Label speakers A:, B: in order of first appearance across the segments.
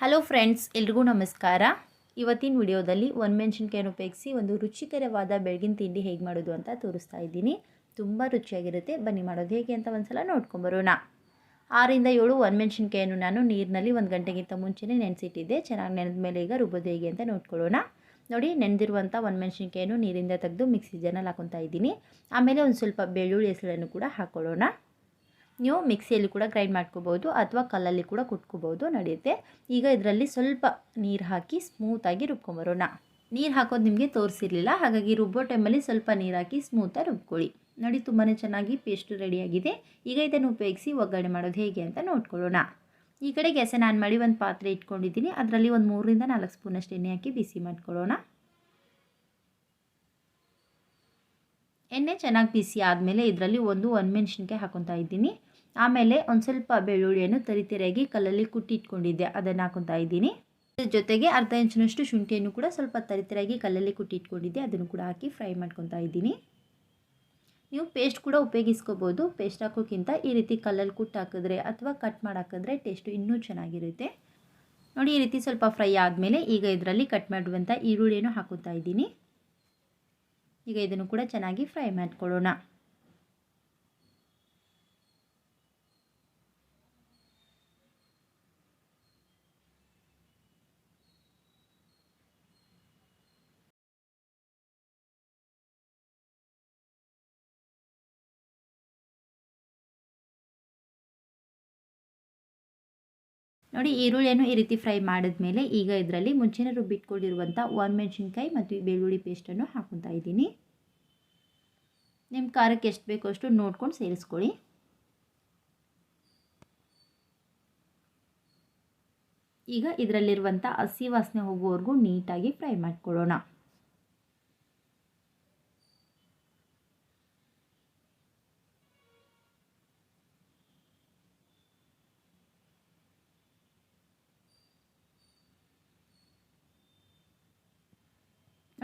A: Hello friends ಎಲ್ರಿಗೂ ನಮಸ್ಕಾರ. ಇವತ್ತಿನ ವಿಡಿಯೋದಲ್ಲಿ ಒಂದು ಮೆಣಸಿನ್ಕಾಯನ್ನು ಉಪಯೋಗಿಸಿ ಒಂದು ರುಚಿಕರವಾದ ಬೆಳಗಿನ ತಿಂಡಿ ಹೇಗೆ ಮಾಡೋದು ಅಂತ ತೋರಿಸ್ತಾ ಇದ್ದೀನಿ. ತುಂಬ ರುಚಿಯಾಗಿರುತ್ತೆ. ಬನ್ನಿ ಮಾಡೋದು ಹೇಗೆ ಅಂತ ಒಂದ್ಸಲ ನೋಡ್ಕೊಂಬರೋಣ ಆರಿಂದ ಏಳು ಒಂದು ಮೆಣಸಿನ್ಕಾಯನ್ನು ನಾನು ನೀರಿನಲ್ಲಿ ಒಂದು ಗಂಟೆಗಿಂತ ಮುಂಚೆನೇ ನೆನೆಸಿಟ್ಟಿದ್ದೆ. ಚೆನ್ನಾಗಿ ನೆನೆದ ಮೇಲೆ ಈಗ ರುಬ್ಬೋದು ಹೇಗೆ ಅಂತ ನೋಡ್ಕೊಳ್ಳೋಣ. ನೋಡಿ ನೆನೆದಿರುವಂಥ ಒಂದು ಮೆಣಸಿನ್ಕಾಯನ್ನು ನೀರಿಂದ ತೆಗೆದು ಮಿಕ್ಸಿ ಜಾರಲ್ಲಿ ಹಾಕೊತಾ ಇದ್ದೀನಿ. ಆಮೇಲೆ ಒಂದು ಸ್ವಲ್ಪ ಬೆಳ್ಳುಳ್ಳಿ ಹೆಸರನ್ನು ಕೂಡ ಹಾಕ್ಕೊಳ್ಳೋಣ ನೀವು ಮಿಕ್ಸಿಯಲ್ಲಿ ಕೂಡ ಗ್ರೈಂಡ್ ಮಾಡ್ಕೋಬೋದು ಅಥವಾ ಕಲ್ಲಲ್ಲಿ ಕೂಡ ಕುಟ್ಕೋಬೋದು, ನಡೆಯುತ್ತೆ. ಈಗ ಇದರಲ್ಲಿ ಸ್ವಲ್ಪ ನೀರು ಹಾಕಿ ಸ್ಮೂತಾಗಿ ರುಬ್ಕೊಂಬರೋಣ. ನೀರು ಹಾಕೋದು ನಿಮಗೆ ತೋರಿಸಿರಲಿಲ್ಲ, ಹಾಗಾಗಿ ರುಬ್ಬೋ ಟೈಮಲ್ಲಿ ಸ್ವಲ್ಪ ನೀರು ಹಾಕಿ ಸ್ಮೂತಾಗಿ ರುಬ್ಕೊಳ್ಳಿ. ನೋಡಿ ತುಂಬಾ ಚೆನ್ನಾಗಿ ಪೇಸ್ಟ್ ರೆಡಿಯಾಗಿದೆ. ಈಗ ಇದನ್ನು ಉಪಯೋಗಿಸಿ ಒಗ್ಗರಣೆ ಮಾಡೋದು ಹೇಗೆ ಅಂತ ನೋಡ್ಕೊಳ್ಳೋಣ. ಈ ಕಡೆ ಗ್ಯಾಸನ್ನು ಆನ್ ಮಾಡಿ ಒಂದು ಪಾತ್ರೆ ಇಟ್ಕೊಂಡಿದ್ದೀನಿ. ಅದರಲ್ಲಿ ಒಂದು ಮೂರರಿಂದ ನಾಲ್ಕು ಸ್ಪೂನಷ್ಟು ಎಣ್ಣೆ ಹಾಕಿ ಬಿಸಿ ಮಾಡ್ಕೊಳ್ಳೋಣ. ಎಣ್ಣೆ ಚೆನ್ನಾಗಿ ಬಿಸಿ ಆದಮೇಲೆ ಇದರಲ್ಲಿ ಒಂದು ಒಣಮೆಣ್ಸಿನ್ಕಾಯಿ ಹಾಕೊತಾ ಇದ್ದೀನಿ. ಆಮೇಲೆ ಒಂದು ಸ್ವಲ್ಪ ಬೆಳ್ಳುಳ್ಳಿಯನ್ನು ತರಿತರಿಯಾಗಿ ಕಲ್ಲಲ್ಲಿ ಕುಟ್ಟಿಟ್ಕೊಂಡಿದ್ದೆ, ಅದನ್ನು ಹಾಕೊತಾ ಇದ್ದೀನಿ. ಜೊತೆಗೆ ಅರ್ಧ ಇಂಚಿನಷ್ಟು ಶುಂಠಿಯನ್ನು ಕೂಡ ಸ್ವಲ್ಪ ತರಿತರಿಯಾಗಿ ಕಲ್ಲಲ್ಲಿ ಕುಟ್ಟಿಟ್ಕೊಂಡಿದ್ದೆ, ಅದನ್ನು ಕೂಡ ಹಾಕಿ ಫ್ರೈ ಮಾಡ್ಕೊತಾ ಇದ್ದೀನಿ. ನೀವು ಪೇಸ್ಟ್ ಕೂಡ ಉಪಯೋಗಿಸ್ಕೋಬೋದು, ಪೇಸ್ಟ್ ಹಾಕೋಕ್ಕಿಂತ ಈ ರೀತಿ ಕಲ್ಲಲ್ಲಿ ಕುಟ್ಟು ಹಾಕಿದ್ರೆ ಅಥವಾ ಕಟ್ ಮಾಡಿ ಹಾಕಿದ್ರೆ ಟೇಸ್ಟು ಇನ್ನೂ ಚೆನ್ನಾಗಿರುತ್ತೆ. ನೋಡಿ, ಈ ರೀತಿ ಸ್ವಲ್ಪ ಫ್ರೈ ಆದಮೇಲೆ ಈಗ ಇದರಲ್ಲಿ ಕಟ್ ಮಾಡುವಂಥ ಈರುಳ್ಳಿಯನ್ನು ಹಾಕೋತಾ ಇದ್ದೀನಿ. ಈಗ ಇದನ್ನು ಕೂಡ ಚೆನ್ನಾಗಿ ಫ್ರೈ ಮಾಡ್ಕೊಳ್ಳೋಣ. ನೋಡಿ, ಈರುಳ್ಳಿಯನ್ನು ಈ ರೀತಿ ಫ್ರೈ ಮಾಡಿದ ಮೇಲೆ ಈಗ ಇದರಲ್ಲಿ ಮುಂಚೆನೇ ರುಬ್ಬಿಟ್ಕೊಂಡಿರುವಂಥ ಒಣಮೆಣ್ಸಿನ್ಕಾಯಿ ಮತ್ತು ಬೆಳ್ಳುಳ್ಳಿ ಪೇಸ್ಟನ್ನು ಹಾಕೊತಾ ಇದ್ದೀನಿ. ನಿಮ್ಮ ಖಾರಕ್ಕೆ ಎಷ್ಟು ಬೇಕೋ ಅಷ್ಟು ನೋಡ್ಕೊಂಡು ಸೇರಿಸ್ಕೊಳ್ಳಿ. ಈಗ ಇದರಲ್ಲಿರುವಂಥ ಹಸಿ ವಾಸನೆ ಹೋಗುವವರೆಗೂ ನೀಟಾಗಿ ಫ್ರೈ ಮಾಡ್ಕೊಳ್ಳೋಣ.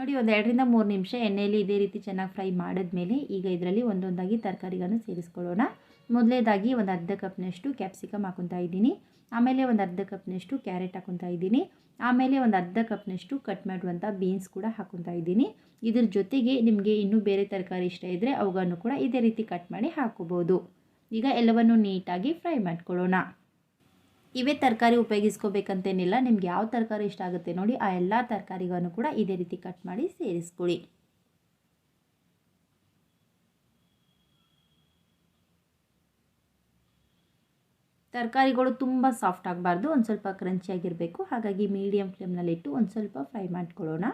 A: ನೋಡಿ, ಒಂದು ಎರಡರಿಂದ ಮೂರು ನಿಮಿಷ ಎಣ್ಣೆಯಲ್ಲಿ ಇದೇ ರೀತಿ ಚೆನ್ನಾಗಿ ಫ್ರೈ ಮಾಡಿದ್ಮೇಲೆ ಈಗ ಇದರಲ್ಲಿ ಒಂದೊಂದಾಗಿ ತರಕಾರಿಗಳನ್ನು ಸೇರಿಸ್ಕೊಳ್ಳೋಣ. ಮೊದಲೇದಾಗಿ ಒಂದು ಅರ್ಧ ಕಪ್ನಷ್ಟು ಕ್ಯಾಪ್ಸಿಕಮ್ ಹಾಕೊತಾ ಇದ್ದೀನಿ. ಆಮೇಲೆ ಒಂದು ಅರ್ಧ ಕಪ್ನಷ್ಟು ಕ್ಯಾರೆಟ್ ಹಾಕೊತಾ ಇದ್ದೀನಿ. ಆಮೇಲೆ ಒಂದು ಅರ್ಧ ಕಪ್ನಷ್ಟು ಕಟ್ ಮಾಡುವಂಥ ಬೀನ್ಸ್ ಕೂಡ ಹಾಕೊತಾ ಇದ್ದೀನಿ. ಇದ್ರ ಜೊತೆಗೆ ನಿಮಗೆ ಇನ್ನೂ ಬೇರೆ ತರಕಾರಿ ಇಷ್ಟ ಇದ್ದರೆ ಅವುಗಳನ್ನು ಕೂಡ ಇದೇ ರೀತಿ ಕಟ್ ಮಾಡಿ ಹಾಕೋಬೋದು ಈಗ ಎಲ್ಲವನ್ನು ನೀಟಾಗಿ ಫ್ರೈ ಮಾಡ್ಕೊಳ್ಳೋಣ. ಇವೇ ತರಕಾರಿ ಉಪಯೋಗಿಸ್ಕೋಬೇಕಂತೇನಿಲ್ಲ, ನಿಮ್ಗೆ ಯಾವ ತರಕಾರಿ ಇಷ್ಟ ಆಗುತ್ತೆ ನೋಡಿ, ಆ ಎಲ್ಲ ತರಕಾರಿಗಳನ್ನು ಕೂಡ ಇದೇ ರೀತಿ ಕಟ್ ಮಾಡಿ ಸೇರಿಸ್ಕೊಳ್ಳಿ. ತರಕಾರಿಗಳು ತುಂಬ ಸಾಫ್ಟ್ ಆಗಬಾರ್ದು, ಒಂದು ಸ್ವಲ್ಪ ಕ್ರಂಚಿಯಾಗಿರಬೇಕು ಹಾಗಾಗಿ ಮೀಡಿಯಮ್ ಫ್ಲೇಮ್ನಲ್ಲಿಟ್ಟು ಒಂದು ಸ್ವಲ್ಪ ಫ್ರೈ ಮಾಡ್ಕೊಳ್ಳೋಣ.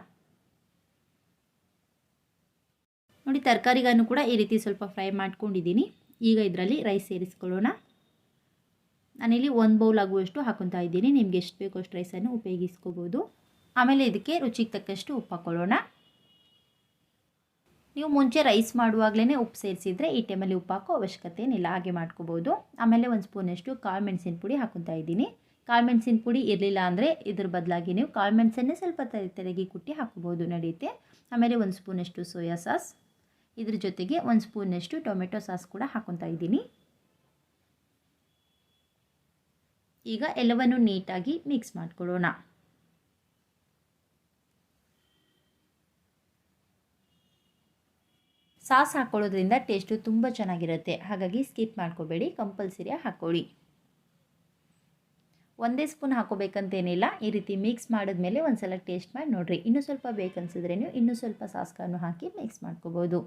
A: ನೋಡಿ, ತರಕಾರಿಗಳನ್ನು ಕೂಡ ಈ ರೀತಿ ಸ್ವಲ್ಪ ಫ್ರೈ ಮಾಡ್ಕೊಂಡಿದ್ದೀನಿ. ಈಗ ಇದರಲ್ಲಿ ರೈಸ್ ಸೇರಿಸ್ಕೊಳ್ಳೋಣ. ನಾನಿಲ್ಲಿ ಒಂದು ಬೌಲ್ ಆಗುವಷ್ಟು ಹಾಕೊತಾ ಇದ್ದೀನಿ. ನಿಮ್ಗೆ ಎಷ್ಟು ಬೇಕೋ ಅಷ್ಟು ರೈಸನ್ನು ಉಪಯೋಗಿಸ್ಕೋಬೋದು. ಆಮೇಲೆ ಇದಕ್ಕೆ ರುಚಿಗೆ ತಕ್ಕಷ್ಟು ಉಪ್ಪು ಹಾಕೊಳ್ಳೋಣ. ನೀವು ಮುಂಚೆ ರೈಸ್ ಮಾಡುವಾಗಲೇ ಉಪ್ಪು ಸೇರಿಸಿದರೆ ಈ ಟೈಮಲ್ಲಿ ಉಪ್ಪು ಹಾಕೋ ಅವಶ್ಯಕತೆ ಏನಿಲ್ಲ ಹಾಗೆ ಮಾಡ್ಕೋಬೋದು. ಆಮೇಲೆ ಒಂದು ಸ್ಪೂನಷ್ಟು ಕಾಳು ಮೆಣಸಿನ ಪುಡಿ ಹಾಕೊತಾ ಇದ್ದೀನಿ. ಕಾಳು ಮೆಣಸಿನ ಪುಡಿ ಇರಲಿಲ್ಲ ಅಂದರೆ ಇದ್ರ ಬದಲಾಗಿ ನೀವು ಕಾಳು ಮೆಣಸನ್ನೇ ಸ್ವಲ್ಪ ತಲೆಗೆ ಕುಟ್ಟಿ ಹಾಕೋಬೋದು ನಡೆಯುತ್ತೆ. ಆಮೇಲೆ ಒಂದು ಸ್ಪೂನಷ್ಟು ಸೋಯಾ ಸಾಸ್. ಇದ್ರ ಜೊತೆಗೆ ಒಂದು ಸ್ಪೂನಷ್ಟು ಟೊಮೆಟೊ ಸಾಸ್ ಕೂಡ ಹಾಕೊತಾ ಇದ್ದೀನಿ. ಈಗ ಎಲ್ಲವನ್ನು ನೀಟಾಗಿ ಮಿಕ್ಸ್ ಮಾಡಿಕೊಡೋಣ ಸಾಸ್ ಹಾಕ್ಕೊಳ್ಳೋದ್ರಿಂದ ಟೇಸ್ಟು ತುಂಬ ಚೆನ್ನಾಗಿರುತ್ತೆ. ಹಾಗಾಗಿ ಸ್ಕಿಪ್ ಮಾಡ್ಕೋಬೇಡಿ ಕಂಪಲ್ಸರಿಯಾಗಿ ಹಾಕ್ಕೊಳ್ಳಿ ಒಂದೇ ಸ್ಪೂನ್ ಹಾಕೋಬೇಕಂತೇನಿಲ್ಲ ಈ ರೀತಿ ಮಿಕ್ಸ್ ಮಾಡಿದ್ಮೇಲೆ ಒಂದು ಸಲ ಟೇಸ್ಟ್ ಮಾಡಿ ನೋಡಿರಿ. ಇನ್ನೂ ಸ್ವಲ್ಪ ಬೇಕನ್ಸಿದ್ರೆ ನೀವು ಇನ್ನೂ ಸ್ವಲ್ಪ ಸಾಸ್ಗಳನ್ನು ಹಾಕಿ ಮಿಕ್ಸ್ ಮಾಡ್ಕೋಬೋದು.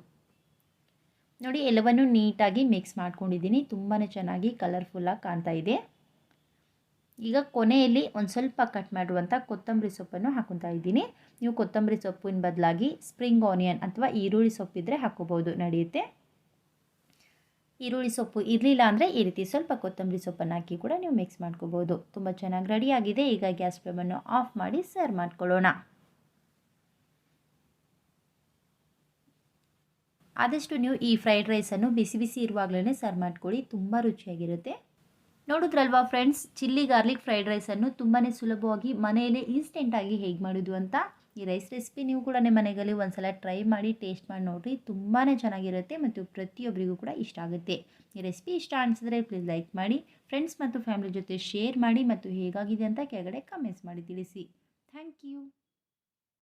A: ನೋಡಿ, ಎಲ್ಲವನ್ನು ನೀಟಾಗಿ ಮಿಕ್ಸ್ ಮಾಡ್ಕೊಂಡಿದ್ದೀನಿ. ತುಂಬಾ ಚೆನ್ನಾಗಿ ಕಲರ್ಫುಲ್ಲಾಗಿ ಕಾಣ್ತಾ ಇದೆ. ಈಗ ಕೊನೆಯಲ್ಲಿ ಒಂದು ಸ್ವಲ್ಪ ಕಟ್ ಮಾಡುವಂಥ ಕೊತ್ತಂಬರಿ ಸೊಪ್ಪನ್ನು ಹಾಕೊತಾ ಇದ್ದೀನಿ. ನೀವು ಕೊತ್ತಂಬರಿ ಸೊಪ್ಪಿನ ಬದಲಾಗಿ ಸ್ಪ್ರಿಂಗ್ ಆನಿಯನ್ ಅಥವಾ ಈರುಳ್ಳಿ ಸೊಪ್ಪಿದ್ರೆ ಹಾಕೋಬೋದು ನಡೆಯುತ್ತೆ? ಈರುಳ್ಳಿ ಸೊಪ್ಪು ಇರಲಿಲ್ಲ ಅಂದರೆ ಈ ರೀತಿ ಸ್ವಲ್ಪ ಕೊತ್ತಂಬರಿ ಸೊಪ್ಪನ್ನು ಹಾಕಿ ಕೂಡ ನೀವು ಮಿಕ್ಸ್ ಮಾಡ್ಕೋಬೋದು ತುಂಬ ಚೆನ್ನಾಗಿ ರೆಡಿಯಾಗಿದೆ ಈಗ ಗ್ಯಾಸ್ ಫ್ಲೇಮನ್ನು ಆಫ್ ಮಾಡಿ ಸರ್ವ್ ಮಾಡ್ಕೊಳ್ಳೋಣ. ಆದಷ್ಟು ನೀವು ಈ ಫ್ರೈಡ್ ರೈಸನ್ನು ಬಿಸಿ ಬಿಸಿ ಇರುವಾಗಲೇ ಸರ್ವ್ ಮಾಡ್ಕೊಳ್ಳಿ. ತುಂಬ ರುಚಿಯಾಗಿರುತ್ತೆ. ನೋಡಿದ್ರಲ್ವಾ ಫ್ರೆಂಡ್ಸ್ ಚಿಲ್ಲಿ ಗಾರ್ಲಿಕ್ ಫ್ರೈಡ್ ರೈಸನ್ನು ತುಂಬಾ ಸುಲಭವಾಗಿ ಮನೆಯಲ್ಲೇ ಇನ್ಸ್ಟೆಂಟಾಗಿ ಹೇಗೆ ಮಾಡೋದು ಅಂತ? ಈ ರೈಸ್ ರೆಸಿಪಿ ನೀವು ಕೂಡ ನಿಮ್ಮ ಮನೆಯಲ್ಲಿ ಒಂದ್ಸಲ ಟ್ರೈ ಮಾಡಿ ಟೇಸ್ಟ್ ಮಾಡಿ ನೋಡಿರಿ. ತುಂಬಾ ಚೆನ್ನಾಗಿರುತ್ತೆ ಮತ್ತು ಪ್ರತಿಯೊಬ್ಬರಿಗೂ ಕೂಡ ಇಷ್ಟ ಆಗುತ್ತೆ. ಈ ರೆಸಿಪಿ ಇಷ್ಟ ಅನಿಸಿದ್ರೆ ಪ್ಲೀಸ್ ಲೈಕ್ ಮಾಡಿ ಫ್ರೆಂಡ್ಸ್ ಮತ್ತು ಫ್ಯಾಮಿಲಿ ಜೊತೆ ಶೇರ್ ಮಾಡಿ ಮತ್ತು ಹೇಗಾಗಿದೆ ಅಂತ ಕೆಳಗಡೆ ಕಮೆಂಟ್ಸ್ ಮಾಡಿ ತಿಳಿಸಿ. Thank you